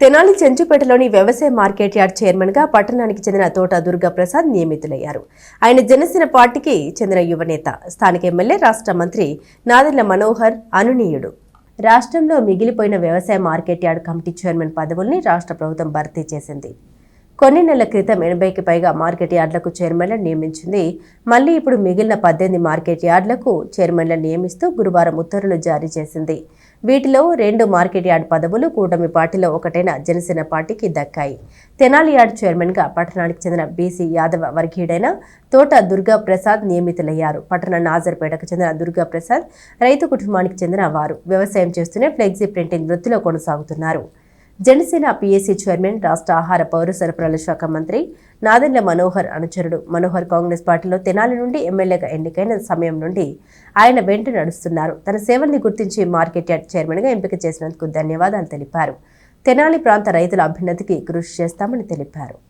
తెనాలి చెంచుపేటలోని వ్యవసాయ market yard చైర్మన్గా పట్టణానికి చెందిన తోట దుర్గా ప్రసాద్ నియమితులయ్యారు. ఆయన జనసేన పార్టీకి చెందిన యువనేత స్థానిక ఎమ్మెల్యే రాష్ట్ర మంత్రి నాదెళ్ళ మనోహర్ అనునీయుడు. రాష్ట్రంలో మిగిలిపోయిన వ్యవసాయ మార్కెట్ యార్డ్ కమిటీ చైర్మన్ పదవుల్ని రాష్ట్ర ప్రభుత్వం భర్తీ చేసింది. కొన్ని నెలల క్రితం ఎనభైకి పైగా మార్కెట్ యార్డులకు చైర్మన్లను నియమించింది. మళ్ళీ ఇప్పుడు మిగిలిన పద్దెనిమిది మార్కెట్ యార్డులకు చైర్మన్లను నియమిస్తూ గురువారం ఉత్తర్వులు జారీ చేసింది. వీటిలో రెండు మార్కెట్ యార్డ్ పదవులు కూటమి పార్టీలో ఒకటైన జనసేన పార్టీకి దక్కాయి. తెనాలి యార్డ్ చైర్మన్గా పట్టణానికి చెందిన బీసీ యాదవ వర్గీయుడైన తోట దుర్గా ప్రసాద్ నియమితులయ్యారు. పట్టణ నాజర్పేటకు చెందిన దుర్గా ప్రసాద్ రైతు కుటుంబానికి చెందిన వారు. వ్యవసాయం చేస్తూనే ఫ్లెక్సీ ప్రింటింగ్ వృత్తిలో కొనసాగుతున్నారు. జనసేన పీఏసీ చైర్మన్ రాష్ట్ర ఆహార పౌర సరఫరాల శాఖ మంత్రి నాదెండ్ల మనోహర్ అనుచరుడు. మనోహర్ కాంగ్రెస్ పార్టీలో తెనాలి నుండి ఎమ్మెల్యేగా ఎన్నికైన సమయం నుండి ఆయన వెంట నడుస్తున్నారు. తన సేవల్ని గుర్తించి మార్కెట్ యార్డ్ చైర్మన్గా ఎంపిక చేసినందుకు ధన్యవాదాలు తెలిపారు. తెనాలి ప్రాంత రైతుల అభ్యున్నతికి కృషి చేస్తామని తెలిపారు.